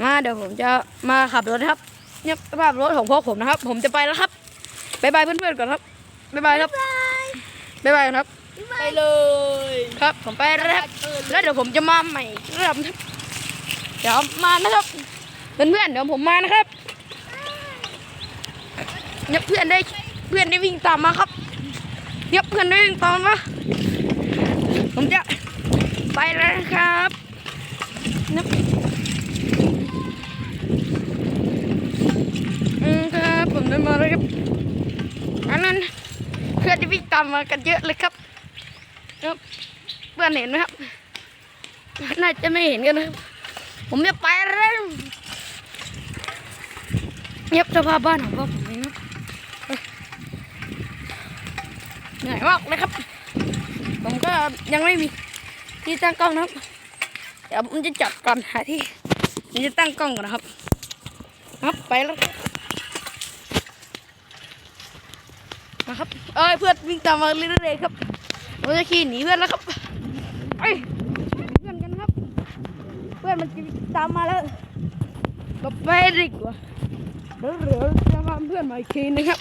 มาเดี๋ยวผมจะมาขับรถนะครับ เนี่ยสภาพรถของพวกผมนะครับ ผมจะไปแล้วครับบ๊ายบายเพื่อนๆก่อนครับบ๊ายบายครับบ๊ายบายครับ ไปเลยครับ ผมไปแล้วครับแล้วเดี๋ยวผมจะมาใหม่อีกรอบนะครับเดี๋ยวมานะครับเพื่อนๆเดี๋ยวผมมานะครับเนี่ยเพื่อนได้เพื่อนได้วิ่งตามมาครับเนี่ยเพื่อนได้วิ่งตามมาผมจะไปแล้วนะครับเนี่ยอืมครับผมได้มาแล้ว ครับอันนั้นเพื่อนที่วิ่งตามมากันเยอะเลยครับครับเพื่อนเห็นไหมครับ น่าจะไม่เห็นกันนะครับผมจะไปแล้วเงียบสภาพบ้านของพ่อผมเองนะเหนื่อยมากเลยครับ ผมก็ยังไม่มีที่ตั้งกล้องนะครับ เดี๋ยวผมจะจับก่อนหาที่ผมจะตั้งกล้องก่อนนะครับ ครับไปแล้ว ครับนะครับเอ้ยเพื่อนวิ่งตามมาเรื่อยๆครับเราจะขี่หนีเพื่อนแล้วครับไปเพื่อนกันครับ เพื่อนมันตามมาแล้วก็ไปดีกว่าเดี๋ยวเหลือจะพาเพื่อนมาอีกทีนะครับ